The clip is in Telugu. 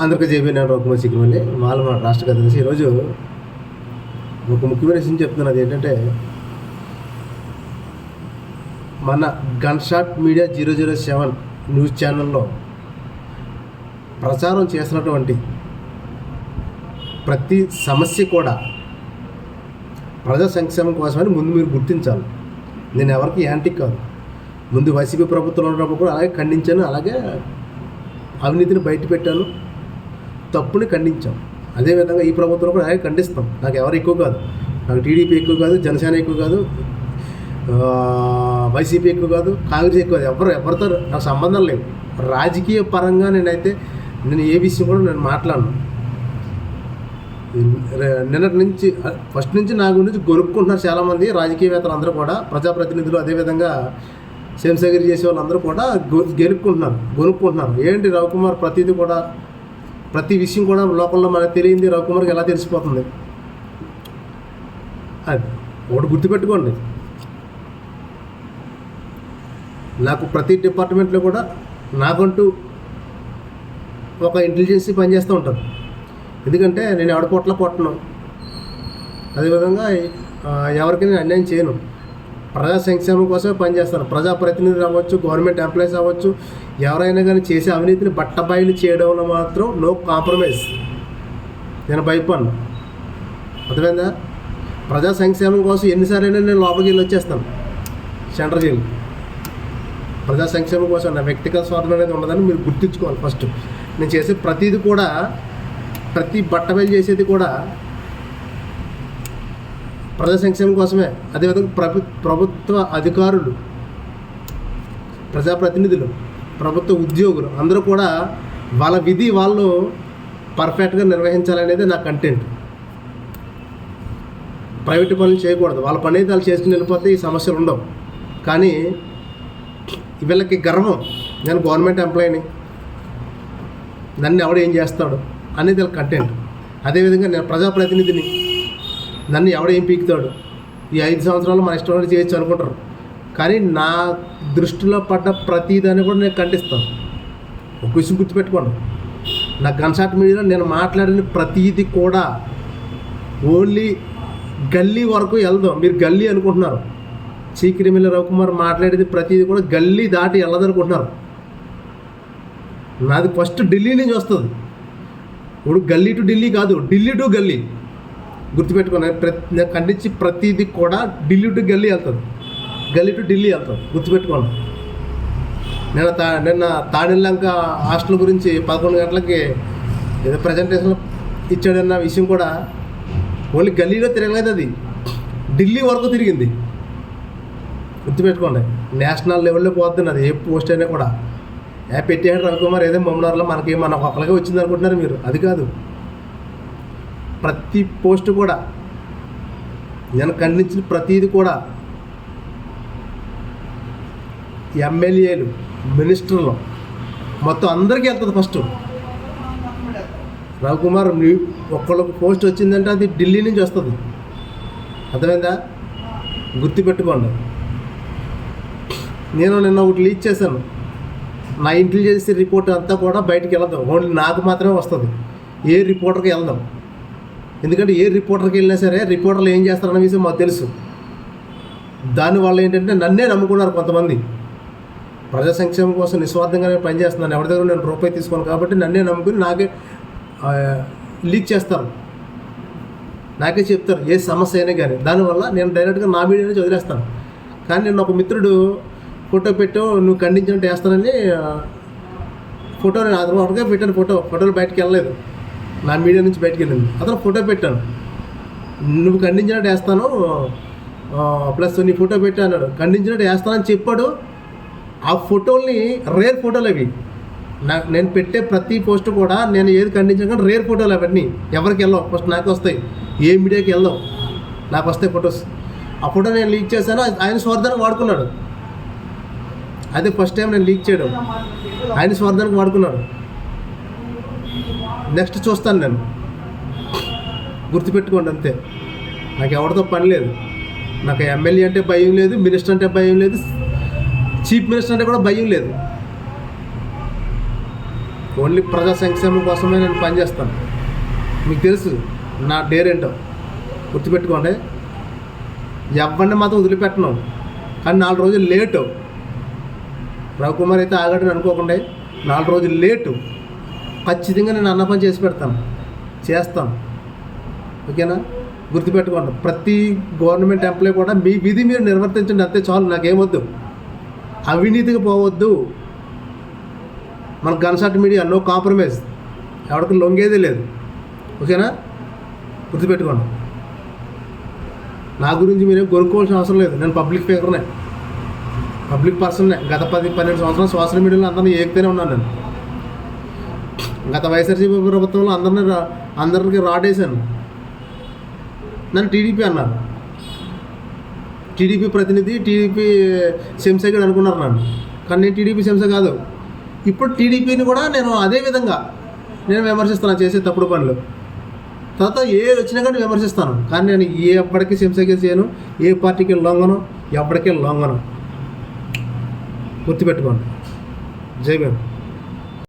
అందరికీ జేబీ నేను రఘుమార్ సిగ్గుమల్లి వాళ్ళ మన రాష్ట్ర కార్యదర్శి. ఈరోజు ఒక ముఖ్యమైన విషయం చెప్తున్నాను అది ఏంటంటే మన gun shot media zero zero seven news ఛానల్లో ప్రచారం చేసినటువంటి ప్రతి సమస్య కూడా ప్రజా సంక్షేమం కోసమని ముందు మీరు గుర్తించాలి. నేను ఎవరికి యాంటీ కాదు. ముందు వైసీపీ ప్రభుత్వంలో ఉన్నప్పుడు కూడా అలాగే ఖండించాను అలాగే అవినీతిని బయట పెట్టాను తప్పుని ఖండించాం. అదేవిధంగా ఈ ప్రభుత్వం కూడా అలాగే ఖండిస్తాం. నాకు ఎవరు ఎక్కువ కాదు. నాకు టీడీపీ ఎక్కువ కాదు జనసేన ఎక్కువ కాదు వైసీపీ ఎక్కువ కాదు కాంగ్రెస్ ఎక్కువ కాదు. ఎవరు ఎవరితో నాకు సంబంధం లేవు. రాజకీయ పరంగా నేనైతే నేను ఏ విషయం కూడా నేను మాట్లాడను. నిన్నటి నుంచి ఫస్ట్ నుంచి నా గురించి గొనుక్కుంటున్నారు చాలామంది రాజకీయవేత్తలు అందరూ కూడా ప్రజాప్రతినిధులు అదేవిధంగా సేమసగిరి చేసే వాళ్ళందరూ కూడా గెలుపుకుంటున్నారు గెలుక్కుంటున్నారు గొనుక్కుంటున్నారు. ఏంటి రవికుమార్ ప్రతిదీ కూడా ప్రతి విషయం కూడా లోకంలో మనకు తెలియంది రవికుమార్కి ఎలా తెలిసిపోతుంది? అది ఒకటి గుర్తుపెట్టుకోండి. నాకు ప్రతి డిపార్ట్మెంట్లో కూడా నాకంటూ ఒక ఇంటెలిజెన్సీ పనిచేస్తూ ఉంటుంది. ఎందుకంటే నేను ఎవడ పొట్ల కొట్టను. అదేవిధంగా ఆ, ఎవరికి నేను అన్యాయం చేయను. ప్రజా సంక్షేమం కోసమే పనిచేస్తారు ప్రజాప్రతినిధులు అవ్వచ్చు గవర్నమెంట్ ఎంప్లాయీస్ అవ్వచ్చు ఎవరైనా కానీ చేసే అవినీతిని బట్టబయలు చేయడంలో మాత్రం నో కాంప్రమైజ్. నేను భయపడను. అర్థమైందా? ప్రజా సంక్షేమం కోసం ఎన్నిసార్లైనా నేను లోపలికి వెళ్ళి వచ్చేస్తాను. Centre jail. ప్రజా సంక్షేమం కోసం నా వ్యక్తిగత స్వార్థం అనేది ఉండదని మీరు గుర్తుంచుకోవాలి ఫస్ట్. నేను చేసే ప్రతిదీ కూడా ప్రతి బట్టబయలు చేసేది కూడా ప్రజా సంక్షేమం కోసమే అదేవిధంగా ప్రభు ప్రభుత్వ అధికారులు ప్రజాప్రతినిధులు ప్రభుత్వ ఉద్యోగులు అందరూ కూడా వాళ్ళ విధి వాళ్ళు పర్ఫెక్ట్గా నిర్వహించాలనేది నా కంటెంట్. ప్రైవేట్ పనులు చేయకూడదు. వాళ్ళ పని అయితే వాళ్ళు చేసుకుని వెళ్ళిపోతే ఈ సమస్యలు ఉండవు. కానీ వీళ్ళకి గర్వం నేను గవర్నమెంట్ ఎంప్లాయీని నన్ను ఎవడు ఏం చేస్తాడు అనేది వీళ్ళ కంటెంట్. అదేవిధంగా నేను ప్రజాప్రతినిధిని నన్ను ఎవడు పీకుతాడు? ఈ ఐదు సంవత్సరాలు మన ఇష్టం చేయొచ్చు అనుకుంటారు. కానీ నా దృష్టిలో పడ్డ ప్రతిదాన్ని కూడా నేను ఖండిస్తాను. ఒక విషయం గుర్తుపెట్టుకోండి. నా గన్షాట్ మీడియాలో నేను మాట్లాడిన ప్రతీది కూడా ఓన్లీ గల్లీ వరకు వెళ్దాం. మీరు గల్లీ అనుకుంటున్నారు. చీకిరిమిల్లి రవికుమార్ మాట్లాడేది ప్రతిదీ కూడా గల్లీ దాటి వెళ్ళదనుకుంటున్నారు నాది ఫస్ట్ ఢిల్లీ నుంచి వస్తుంది. ఇప్పుడు గల్లీ టు ఢిల్లీ కాదు ఢిల్లీ టు గల్లీ. గుర్తుపెట్టుకున్నాను ప్రతి నేను ఖండించి ప్రతిదీ కూడా ఢిల్లీ టు గల్లీ వెళ్తుంది గల్లీ టు ఢిల్లీ వెళ్తుంది గుర్తుపెట్టుకోండి. నిన్న తా నిన్న తాడిల్లంక హాస్టల్ గురించి పదకొండు గంటలకి ఏదో ప్రజెంటేషన్ ఇచ్చాడన్న విషయం కూడా ఓన్లీ గల్లీలో తిరగలేదు అది. ఢిల్లీ వరకు తిరిగింది. గుర్తుపెట్టుకోండి నేషనల్ లెవెల్లో పోతుంది అది ఏ పోస్ట్ అయినా కూడా. ఏ పెట్టేయాడు రవికుమార్ ఏదో మమ్మల్ని మనకి మన ఒక్కరికే వచ్చింది అనుకుంటున్నారు మీరు అది కాదు. ప్రతి పోస్ట్ కూడా నేను ఖండించిన ప్రతీది కూడా ఎమ్మెల్యేలు మినిస్టర్లు మొత్తం అందరికీ వెళ్తుంది ఫస్ట్. రవికుమార్ మీ ఒక్కళ్ళకి పోస్ట్ వచ్చిందంటే అది ఢిల్లీ నుంచి వస్తుంది. అర్థమైందా? గుర్తుపెట్టుకోండి. నేను నిన్న ఒకటి లీక్ చేశాను. నా ఇంటెలిజెన్స్ రిపోర్ట్ అంతా కూడా బయటికి వెళ్దాం. ఓన్లీ నాకు మాత్రమే వస్తుంది. ఏ రిపోర్టర్కి వెళ్దాం. ఎందుకంటే ఏ రిపోర్టర్కి వెళ్ళినా సరే రిపోర్టర్లు ఏం చేస్తారన్న విషయం మాకు తెలుసు. దానివల్ల ఏంటంటే నన్నే నమ్ముకున్నారు కొంతమంది. ప్రజా సంక్షేమం కోసం నిస్వార్థంగా నేను పనిచేస్తున్నాను ఎవరి దగ్గర నేను రూపాయి తీసుకోను కాబట్టి నన్నే నమ్ముకుని నాకే లీక్ చేస్తారు. నాకే చెప్తారు ఏ సమస్య అయినా కానీ. దానివల్ల నేను డైరెక్ట్గా నా మీడియా నుంచి వదిలేస్తాను. కానీ నేను ఒక మిత్రుడు ఫోటో పెట్టావు నువ్వు ఖండించినట్టు వేస్తానని ఫోటో నేను అతను పెట్టాను ఫోటో. ఫోటోలు బయటకు వెళ్ళలేదు. నా మీడియా నుంచి బయటకు వెళ్ళింది అతను ఫోటో పెట్టాను నువ్వు ఖండించినట్టు వేస్తాను. ప్లస్ నీ ఫోటో పెట్టా అన్నాడు. ఖండించినట్టు వేస్తానని చెప్పాడు. ఆ ఫోటోల్ని రేర్ ఫోటోలు అవి. నా నేను పెట్టే ప్రతి పోస్ట్ కూడా నేను ఏది ఖండించాను కానీ రేర్ ఫోటోలు అవన్నీ. ఎవరికి వెళ్ళవు. ఫస్ట్ నాకు వస్తాయి. ఏ మీడియాకి వెళ్ళవు. నాకు వస్తాయి ఫొటోస్. ఆ ఫోటో నేను లీక్ చేశాను. ఆయన స్వార్థానికి వాడుకున్నాడు. అదే ఫస్ట్ టైం నేను లీక్ చేయడం. ఆయన స్వార్థానికి వాడుకున్నాడు. నెక్స్ట్ చూస్తాను నేను. గుర్తుపెట్టుకోండి అంతే. నాకు ఎవరితో పని లేదు. నాకు ఎమ్మెల్యే అంటే భయం లేదు మినిస్టర్ అంటే భయం లేదు చీఫ్ మినిస్టర్ అంటే కూడా భయం లేదు. ఓన్లీ ప్రజా సంక్షేమం కోసమే నేను పనిచేస్తాను మీకు తెలుసు నా డేరేంటో గుర్తుపెట్టుకోండి. ఎవరిని మాత్రం వదిలిపెట్టను. కానీ నాలుగు రోజులు లేటు రవికుమార్ అయితే ఆగడని అనుకోకుండా నాలుగు రోజులు లేటు ఖచ్చితంగా నేను అన్న పని చేసి పెడతాను. చేస్తాను ఓకేనా? గుర్తుపెట్టుకోండి. ప్రతి గవర్నమెంట్ ఎంప్లాయ్ కూడా మీ విధి మీరు నిర్వర్తించండి అంతే చాలు నాకేమొద్దు. అవినీతికి పోవద్దు. మన గన్సాట్ మీడియా నో కాంప్రమైజ్ ఎవరికి లొంగేది లేదు. ఓకేనా? గుర్తుపెట్టుకోండి. నా గురించి మీరేం కొనుక్కోవాల్సిన అవసరం లేదు. నేను పబ్లిక్ ఫిగర్నే. పబ్లిక్ పర్సన్నే. గత పది పన్నెండు సంవత్సరాలు సోషల్ మీడియాలో అందరినీ ఏకతేనే ఉన్నాను నేను. గత వైఎస్ఆర్సీపీ ప్రభుత్వంలో అందరినీ రా- అందరికి రాడేశాను. నన్ను టీడీపీ అన్నారు. టీడీపీ ప్రతినిధి టీడీపీ శంసగడ్ అనుకున్నారు నన్ను. కానీ నేను టీడీపీ శంస కాదు. ఇప్పుడు టీడీపీని కూడా నేను అదే విధంగా నేను విమర్శిస్తాను చేసే తప్పుడు పనులు. తర్వాత ఏ వచ్చినా కానీ విమర్శిస్తాను. కానీ నేను ఏ ఎప్పటికీ శంసగా చేయను. ఏ పార్టీకి లొంగను ఎప్పటికీ లొంగను. గుర్తుపెట్టుకోండి. జై భీమ్.